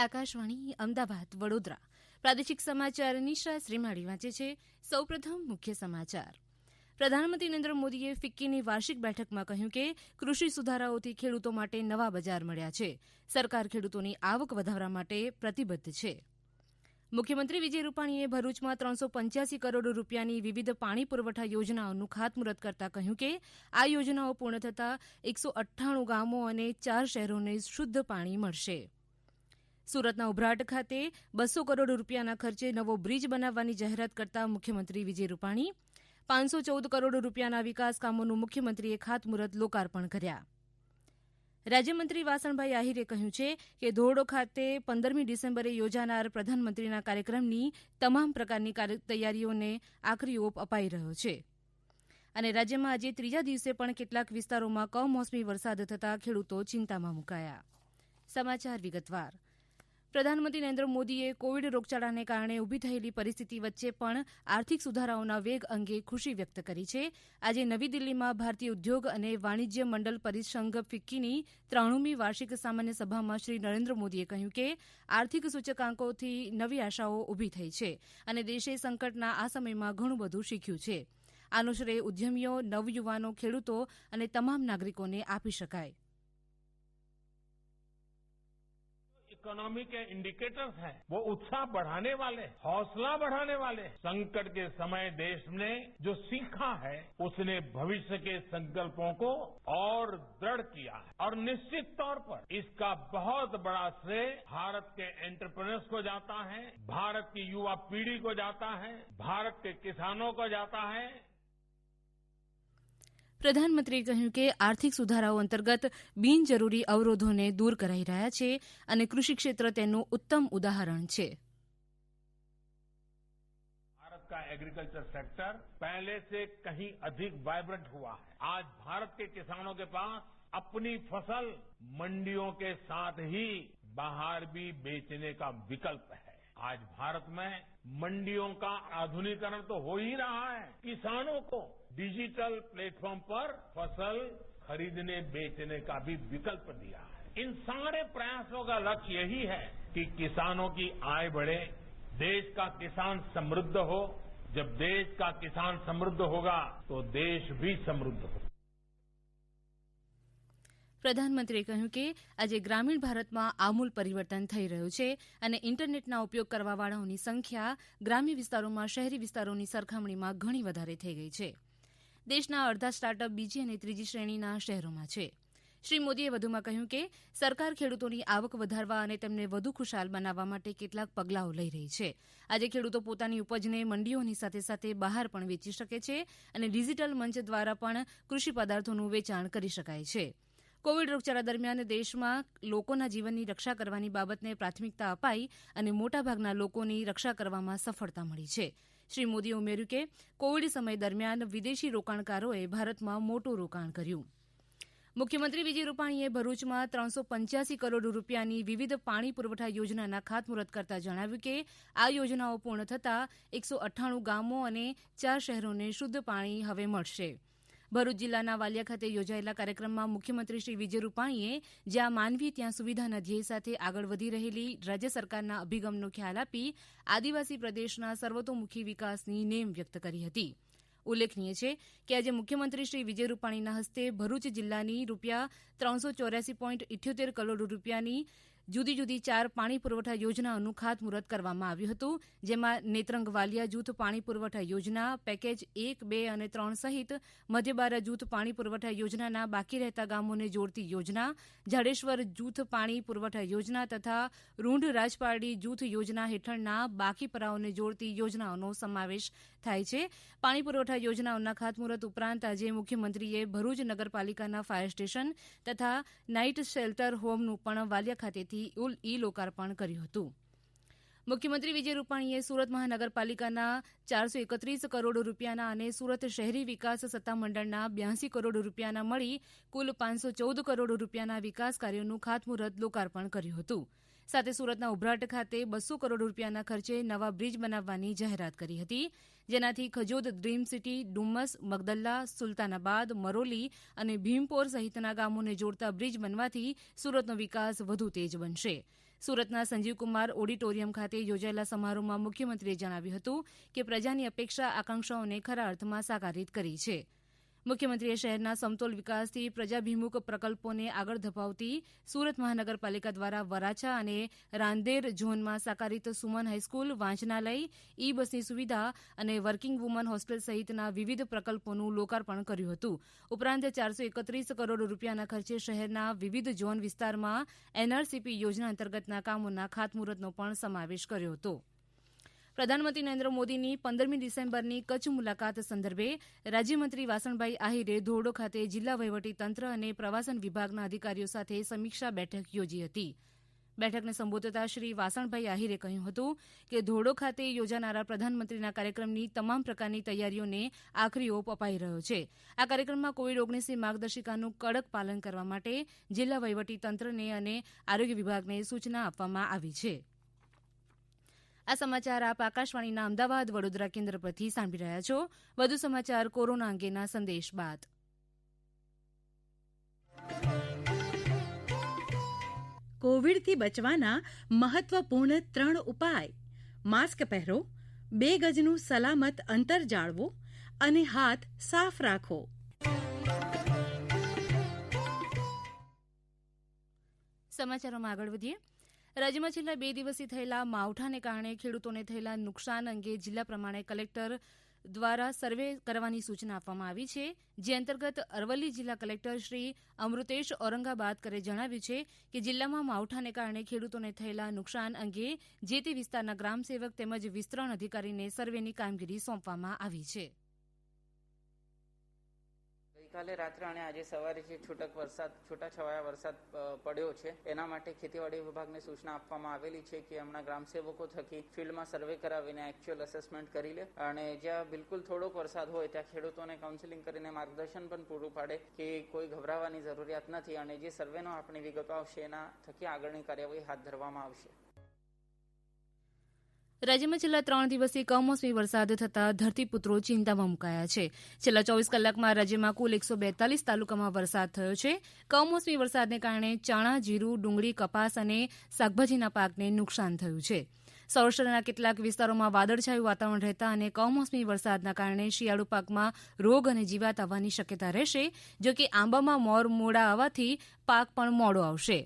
આકાશવાણી, અમદાવાદ, વડોદરા. પ્રાદેશિક સમાચાર નિશા શ્રીમાળી વાંચે છે. સૌપ્રથમ મુખ્ય સમાચાર. પ્રધાનમંત્રી નરેન્દ્ર મોદીએ ફિક્કીની વાર્ષિક બેઠકમાં કહ્યું કે, કૃષિ સુધારાઓથી ખેડૂતો માટે નવા બજાર મળ્યા છે. સરકાર ખેડૂતોની આવક વધારવા માટે પ્રતિબદ્ધ છે. મુખ્યમંત્રી વિજય રૂપાણીએ ભરૂચમાં ત્રણસો પંચ્યાસી કરોડ રૂપિયાની વિવિધ પાણી પુરવઠા યોજનાઓનું ખાતમુહૂર્ત કરતાં કહ્યું કે, આ યોજનાઓ પૂર્ણ થતાં એકસો અઠ્ઠાણું ગામો અને ચાર શહેરોને શુદ્ધ પાણી મળશે. સુરતના ઉભરાટ ખાતે બસો કરોડ રૂપિયાના ખર્ચે નવો બ્રિજ બનાવવાની જાહેરાત કરતાં મુખ્યમંત્રી વિજય રૂપાણી. પાંચસો ચૌદ કરોડ રૂપિયાના વિકાસ કામોનું મુખ્યમંત્રીએ ખાતમુહૂર્ત લોકાર્પણ કર્યા. રાજ્યમંત્રી વાસણભાઈ આહિરે કહ્યું છે કે ધોરડો ખાતે પંદરમી ડિસેમ્બરે યોજાનાર પ્રધાનમંત્રીના કાર્યક્રમની તમામ પ્રકારની તૈયારીઓને આખરી ઓપ અપાઈ રહ્યો છે. અને રાજ્યમાં આજે ત્રીજા દિવસે પણ કેટલાક વિસ્તારોમાં કમોસમી વરસાદ થતાં ખેડૂતો ચિંતામાં મુકાયા. સમાચાર વિગતવાર. પ્રધાનમંત્રી નરેન્દ્ર મોદીએ કોવિડ રોગયાળાને કારણે ઊભી થયેલી પરિસ્થિતિ વચ્ચે પણ આર્થિક સુધારાઓના વેગ અંગે ખુશી વ્યક્ત કરી છે. આજે નવી દિલ્હીમાં ભારતીય ઉદ્યોગ અને વાણિજ્ય મંડળ પરિસંઘ ફિક્કીની ત્રાણુમી વાર્ષિક સામાન્ય સભામાં શ્રી નરેન્દ્ર મોદીએ કહ્યું કે આર્થિક સૂચકાંકોથી નવી આશાઓ ઊભી થઈ છે અને દેશે સંકટના આ સમયમાં ઘણું બધું શીખ્યું છે. આનો શ્રેય ઉદ્યમીઓ, નવયુવાનો, ખેડૂતો અને તમામ નાગરિકોને આપી શકાય. इकोनॉमी के इंडिकेटर्स हैं, वो उत्साह बढ़ाने वाले हैं हौसला बढ़ाने वाले। हैं संकट के समय देश ने जो सीखा है, उसने भविष्य के संकल्पों को और दृढ़ किया है। और निश्चित तौर पर इसका बहुत बड़ा श्रेय भारत के एंटरप्रेन्योर्स को जाता है, भारत की युवा पीढ़ी को जाता है, भारत के किसानों को जाता है પ્રધાનમંત્રીએ કહ્યું કે આર્થિક સુધારાઓ અંતર્ગત બિનજરૂરી અવરોધોને દૂર કરાઈ રહ્યા છે અને કૃષિ ક્ષેત્ર તેનું ઉત્તમ ઉદાહરણ છે भारत का एग्रीकल्चर सेक्टर पहले से कहीं अधिक वाइब्रेंट हुआ है आज भारत के किसानों के पास अपनी फसल मंडियों के साथ ही बाहर भी बेचने का विकल्प है आज भारत में मंडियों का आधुनिकीकरण तो हो ही रहा है किसानों को डिजिटल प्लेटफॉर्म पर फसल खरीदने बेचने का भी विकल्प दिया है इन सारे प्रयासों का लक्ष्य यही है कि किसानों की आय बढ़े देश का किसान समृद्ध हो जब देश का किसान समृद्ध होगा तो देश भी समृद्ध होगा પ્રધાનમંત્રીએ કહ્યું કે આજે ગ્રામીણ ભારતમાં આમૂલ પરિવર્તન થઈ રહ્યું છે અને ઇન્ટરનેટના ઉપયોગ કરવાવાળાઓની સંખ્યા ગ્રામ્ય વિસ્તારોમાં શહેરી વિસ્તારોની સરખામણીમાં ઘણી વધારે થઈ ગઈ છે દેશના અડધા સ્ટાર્ટઅપ બીજી અને ત્રીજી શ્રેણીના શહેરોમાં છે. શ્રી મોદીએ વધુમાં કહ્યું કે, સરકાર ખેડૂતોની આવક વધારવા અને તેમને વધુ ખુશહાલ બનાવવા માટે કેટલાક પગલાઓ લઈ રહી છે. આજે ખેડૂતો પોતાની ઉપજને મંડીઓની સાથે સાથે બહાર પણ વેચી શકે છે અને ડિજીટલ મંચ દ્વારા પણ કૃષિ પદાર્થોનું વેચાણ કરી શકાય છે. કોવિડ રોગયાળા દરમિયાન દેશમાં લોકોના જીવનની રક્ષા કરવાની બાબતને પ્રાથમિકતા અપાઈ અને મોટાભાગના લોકોની રક્ષા કરવામાં સફળતા મળી છે. શ્રી મોદીએ ઉમેર્યું કે, કોવિડ સમય દરમિયાન વિદેશી રોકાણકારોએ ભારતમાં મોટું રોકાણ કર્યું. મુખ્યમંત્રી વિજય રૂપાણીએ ભરૂચમાં ત્રણસો પંચ્યાસી કરોડ રૂપિયાની વિવિધ પાણી પુરવઠા યોજનાના ખાતમુહૂર્ત કરતાં જણાવ્યું કે, આ યોજનાઓ પૂર્ણ થતાં એકસો અઠ્ઠાણું ગામો અને ચાર શહેરોને શુદ્ધ પાણી હવે મળશે. ભરૂચ જિલ્લાના વાલિયા ખાતે યોજાયેલા કાર્યક્રમમાં મુખ્યમંત્રી શ્રી વિજય રૂપાણીએ જ્યાં માનવી ત્યાં સુવિધાના ધ્યેય સાથે આગળ વધી રહેલી રાજ્ય સરકારના અભિગમનો ખ્યાલ આપી આદિવાસી પ્રદેશના સર્વતોમુખી વિકાસની નેમ વ્યક્ત કરી હતી. ઉલ્લેખનીય છે કે આજે મુખ્યમંત્રી શ્રી વિજય રૂપાણીના હસ્તે ભરૂચ જિલ્લાની રૂપિયા ત્રણસો ચોર્યાસી પોઈન્ટ ઇઠ્યોતેર કરોડ રૂપિયાની જુદી જુદી ચાર પાણી પુરવઠા યોજનાઓનું ખાતમુહૂર્ત કરવામાં આવ્યું હતું, જેમાં નેત્રંગ વાલિયા જૂથ પાણી પુરવઠા યોજના, પેકેજ એક, બે અને ત્રણ સહિત મધ્યબારા જૂથ પાણી પુરવઠા યોજનાના બાકી રહેતા ગામોને જોડતી યોજના, જાડેશ્વર જૂથ પાણી પુરવઠા યોજના તથા રૂંઢ રાજપારડી જૂથ યોજના હેઠળના બાકી પરાઓને જોડતી યોજનાઓનો સમાવેશ થાય છે. પાણી પુરવઠા યોજનાઓના ખાતમુહૂર્ત ઉપરાંત આજે મુખ્યમંત્રીએ ભરૂચ નગરપાલિકાના ફાયર સ્ટેશન તથા નાઇટ શેલ્ટર હોમનું પણ વાલિયા ખાતેથી ઈ લોકાર્પણ કર્યું હતું. મુખ્યમંત્રી વિજય રૂપાણીએ સુરત મહાનગરપાલિકાના ચારસો એકત્રીસ કરોડ રૂપિયાના અને સુરત શહેરી વિકાસ સત્તામંડળના બ્યાસી કરોડ રૂપિયાના મળી કુલ પાંચસો ચૌદ કરોડ રૂપિયાના વિકાસ કાર્યોનું ખાતમુહૂર્ત લોકાર્પણ કર્યું હતું. સાથે સુરતના ઉભરાટ ખાતે બસો કરોડ રૂપિયાના ખર્ચે નવા બ્રિજ બનાવવાની જાહેરાત કરી હતી, જેનાથી ખજોદ ડ્રીમ સિટી, ડુમ્મસ, મગદલ્લા, સુલતાનાબાદ, મરોલી અને ભીમપોર સહિતના ગામોને જોડતા બ્રિજ બનવાથી સુરતનો વિકાસ વધુ તેજ બનશે. સુરતના સંજીવકુમાર ઓડિટોરિયમ ખાતે યોજાયેલા સમારોહમાં મુખ્યમંત્રીએ જણાવ્યું હતું કે પ્રજાની અપેક્ષા, આકાંક્ષાઓને ખરા અર્થમાં સાકારિત કરી છે. મુખ્યમંત્રીએ શહેરના સમતોલ વિકાસથી પ્રજાભિમુખ પ્રકલ્પોને આગળ ધપાવતી સુરત મહાનગરપાલિકા દ્વારા વરાછા અને રાંદેર ઝોનમાં સાકારિત સુમન હાઈસ્કૂલ, વાંચનાલય ઈ બસની સુવિધા અને વર્કિંગ વુમન હોસ્ટેલ સહિતના વિવિધ પ્રકલ્પોનું લોકાર્પણ કર્યું હતું. ઉપરાંત ચારસો એકત્રીસ કરોડ રૂપિયાના ખર્ચે શહેરના વિવિધ ઝોન વિસ્તારમાં એનઆરસીપી યોજના અંતર્ગતના કામોના ખાતમુહૂર્તનો પણ સમાવેશ કર્યો હતો. પ્રધાનમંત્રી નરેન્દ્ર મોદીની પંદરમી ડિસેમ્બરની કચ્છ મુલાકાત સંદર્ભે રાજ્યમંત્રી વાસણભાઈ આહિરે ધોરડો ખાતે જિલ્લા વહીવટીતંત્ર અને પ્રવાસન વિભાગના અધિકારીઓ સાથે સમીક્ષા બેઠક યોજી હતી. બેઠકને સંબોધતા શ્રી વાસણભાઈ આહિરે કહ્યું હતું કે ધોરડો ખાતે યોજાનારા પ્રધાનમંત્રીના કાર્યક્રમની તમામ પ્રકારની તૈયારીઓને આખરી ઓપ અપાઈ રહ્યો છે. આ કાર્યક્રમમાં કોવિડ ઓગણીસની માર્ગદર્શિકાનું કડક પાલન કરવા માટે જિલ્લા વહીવટીતંત્રને અને આરોગ્ય વિભાગને સૂચના આપવામાં આવી છે. આ સમાચાર આપ આકાશવાણીના અમદાવાદ વડોદરા કેન્દ્ર પરથી સાંભળી રહ્યા છો. વધુ સમાચાર કોરોના અંગેના સંદેશ બાદ. કોવિડથી બચવાના મહત્વપૂર્ણ ત્રણ ઉપાય. માસ્ક પહેરો બે ગજનું સલામત અંતર જાળવો અને હાથ સાફ રાખો. સમાચારોમાં આગળ વધીએ. રાજ્યમાં છેલ્લા બે દિવસથી થયેલા માવઠાને કારણે ખેડૂતોને થયેલા નુકસાન અંગે જિલ્લા પ્રમાણે કલેક્ટર દ્વારા સર્વે કરવાની સૂચના આપવામાં આવી છે. જે અંતર્ગત અરવલ્લી જિલ્લા કલેક્ટર શ્રી અમૃતેશ ઔરંગાબાદકરે જણાવ્યું છે કે જિલ્લામાં માવઠાને કારણે ખેડૂતોને થયેલા નુકસાન અંગે જે તે વિસ્તારના ગ્રામસેવક તેમજ વિસ્તરણ અધિકારીને સર્વેની કામગીરી સોંપવામાં આવી છે. ગઈકાલે રાત્રે અને આજે સવારે જે છૂટક વરસાદ, છૂટાછવાયા વરસાદ પડ્યો છે, એના માટે ખેતીવાડી વિભાગને સૂચના આપવામાં આવેલી છે કે હમણાં ગ્રામસેવકો થકી ફિલ્ડમાં સર્વે કરાવીને એકચ્યુઅલ અસેસમેન્ટ કરી લે અને જ્યાં બિલકુલ થોડોક વરસાદ હોય ત્યાં ખેડૂતોને કાઉન્સિલિંગ કરીને માર્ગદર્શન પણ પૂરું પાડે કે કોઈ ગભરાવાની જરૂરિયાત નથી અને જે સર્વેનો આપણી વિગતો આવશે એના થકી આગળની કાર્યવાહી હાથ ધરવામાં આવશે. રાજ્યમાં છેલ્લા ત્રણ દિવસથી કમોસમી વરસાદ થતાં ધરતીપુત્રો ચિંતામાં મુકાયા છે. છેલ્લા ચોવીસ કલાકમાં રાજ્યમાં કુલ એકસો બેતાલીસ તાલુકામાં વરસાદ થયો છે. કમોસમી વરસાદને કારણે ચણા, જીરું, ડુંગળી, કપાસ અને શાકભાજીના પાકને નુકસાન થયું છે. સૌરાષ્ટ્રના કેટલાક વિસ્તારોમાં વાદળછાયું વાતાવરણ રહેતા અને કમોસમી વરસાદના કારણે શિયાળુ પાકમાં રોગ અને જીવાત આવવાની શક્યતા રહેશે, જો કે આંબામાં મોર મોડા આવવાથી પાક પણ મોડો આવશે.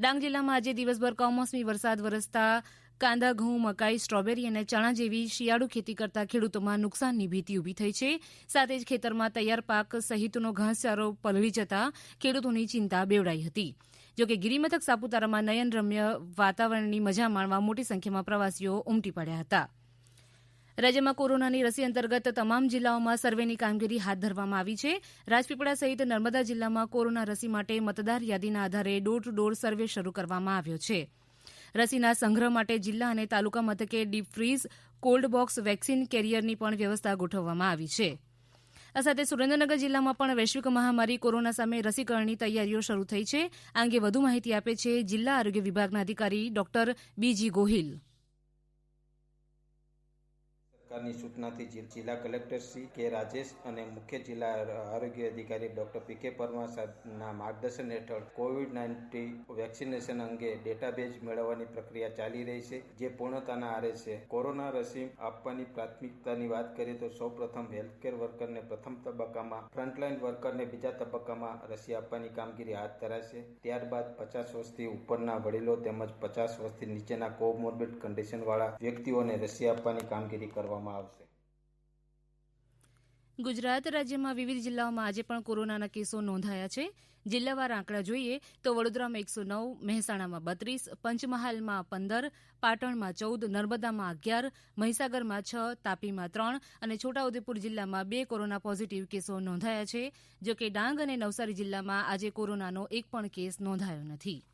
ડાંગ જિલ્લામાં આજે દિવસભર કમોસમી વરસાદ વરસતા કાંદા, ઘઉં, મકાઈ, સ્ટ્રોબેરી અને ચણા જેવી શિયાળુ ખેતી કરતા ખેડૂતોમાં નુકસાનની ભીતિ ઊભી થઈ છે. સાથે જ ખેતરમાં તૈયાર પાક સહિતનો ઘાસચારો પલળી જતા ખેડૂતોની ચિંતા બેવડાઈ હતી. જોકે ગિરિમથક સાપુતારામાં નયનરમ્ય વાતાવરણની મજા માણવા મોટી સંખ્યામાં પ્રવાસીઓ ઉમટી પડ્યા હતા. રાજ્યમાં કોરોનાની રસી અંતર્ગત તમામ જિલ્લાઓમાં સર્વેની કામગીરી હાથ ધરવામાં આવી છે. રાજપીપળા સહિત નર્મદા જિલ્લામાં કોરોના રસી માટે મતદાર યાદીના આધારે ડોર ટુ ડોર સર્વે શરૂ કરવામાં આવ્યો છે. રસીના સંગ્રહ માટે જિલ્લા અને તાલુકા મથકે deep freeze, cold box, vaccine કેરિયરની પણ વ્યવસ્થા ગોઠવવામાં આવી છે. આ સાથે સુરેન્દ્રનગર જિલ્લામાં પણ વૈશ્વિક મહામારી, કોરોના સામે રસીકરણની તૈયારીઓ શરૂ થઈ છે. આ અંગે વધુ માહિતી આપે છે જિલ્લા આરોગ્ય વિભાગના અધિકારી ડોક્ટર બીજી ગોહિલ. સરકારની સૂચનાથી જિલ્લા કલેક્ટર શ્રી કે રાજેશ અને મુખ્ય જિલ્લા આરોગ્ય અધિકારી ડોક્ટર પી કે પરમાર સાહેબના માર્ગદર્શન હેઠળ કોવિડ નાઇન્ટીન વેક્સિનેશન અંગે ડેટાબેઝ મેળવવાની પ્રક્રિયા ચાલી રહી છે, જે પૂર્ણતાના આરે છે. કોરોના રસી આપવાની પ્રાથમિકતાની વાત કરીએ તો સૌપ્રથમ હેલ્થકેર વર્કરને પ્રથમ તબક્કામાં, ફ્રન્ટલાઇન વર્કરને બીજા તબક્કામાં રસી આપવાની કામગીરી હાથ ધરાશે. ત્યારબાદ પચાસ વર્ષથી ઉપરના વડીલો તેમજ પચાસ વર્ષથી નીચેના કોમોર્બિડ કન્ડિશનવાળા વ્યક્તિઓને રસી આપવાની કામગીરી કરવામાં આવશે. ગુજરાત રાજ્યમાં વિવિધ જિલ્લાઓમાં આજે પણ કોરોનાના કેસો નોંધાયા છે. જિલ્લાવાર આંકડા જોઈએ તો વડોદરામાં એકસો નવ, મહેસાણામાં બત્રીસ, પંચમહાલમાં પંદર, પાટણમાં ચૌદ, નર્મદામાં અગિયાર, મહીસાગરમાં છ, તાપીમાં ત્રણ અને છોટાઉદેપુર જિલ્લામાં બે કોરોના પોઝિટિવ કેસો નોંધાયા છે, જોકે ડાંગ અને નવસારી જિલ્લામાં આજે કોરોનાનો એક પણ કેસ નોંધાયો નથી.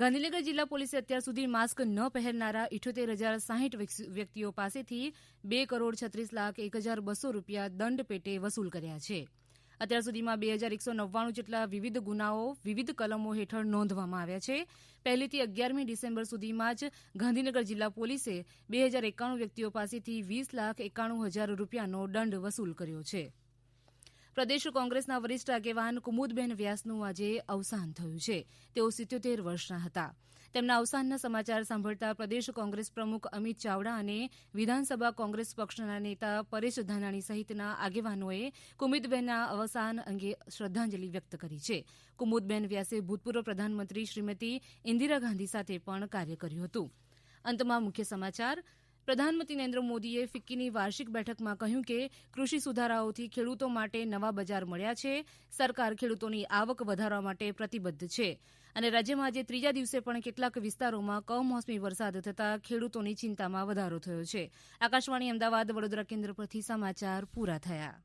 ગાંધીનગર જિલ્લા પોલીસે અત્યાર સુધી માસ્ક ન પહેરનારા ઇઠ્યોતેર હજાર સાહીઠ વ્યક્તિઓ પાસેથી બે કરોડ છત્રીસ લાખ એક હજાર બસો રૂપિયા દંડ પેટે વસૂલ કર્યા છે. અત્યાર સુધીમાં બે હજાર એકસો નવ્વાણું જેટલા વિવિધ ગુનાઓ વિવિધ કલમો હેઠળ નોંધવામાં આવ્યા છે. પહેલીથી અગિયારમી ડિસેમ્બર સુધીમાં જ ગાંધીનગર જિલ્લા પોલીસે બે હજાર એકાણું વ્યક્તિઓ પાસેથી વીસ લાખ એકાણું હજાર રૂપિયાનો દંડ વસૂલ કર્યો છે. પ્રદેશ કોંગ્રેસના વરિષ્ઠ આગેવાન કુમુદબેન વ્યાસનું આજે અવસાન થયું છે. તેઓ સિત્યોતેર વર્ષના હતા. તેમના અવસાનના સમાચાર સાંભળતા પ્રદેશ કોંગ્રેસ પ્રમુખ અમિત ચાવડા અને વિધાનસભા કોંગ્રેસ પક્ષના નેતા પરેશ ધાનાણી સહિતના આગેવાનોએ કુમુદબેનના અવસાન અંગે શ્રદ્ધાંજલિ વ્યક્ત કરી છે. કુમુદબેન વ્યાસે ભૂતપૂર્વ પ્રધાનમંત્રી શ્રીમતી ઇન્દિરા ગાંધી સાથે પણ કાર્ય કર્યું હતું. અંતમાં મુખ્ય સમાચાર પ્રધાનમંત્રી નરેન્દ્ર મોદીએ ફિક્કીની વાર્ષિક બેઠકમાં કહ્યું કે કૃષિ સુધારાઓથી ખેડૂતો માટે નવા બજાર મળ્યા છે, સરકાર ખેડૂતોની આવક વધારવા માટે પ્રતિબદ્ધ છે. અને રાજ્યમાં આજે ત્રીજા દિવસે પણ કેટલાક વિસ્તારોમાં કમોસમી વરસાદ થતાં ખેડૂતોની ચિંતામાં વધારો થયો છે. આકાશવાણી અમદાવાદ, વડોદરા કેન્દ્ર પરથી સમાચાર પૂરા થયા.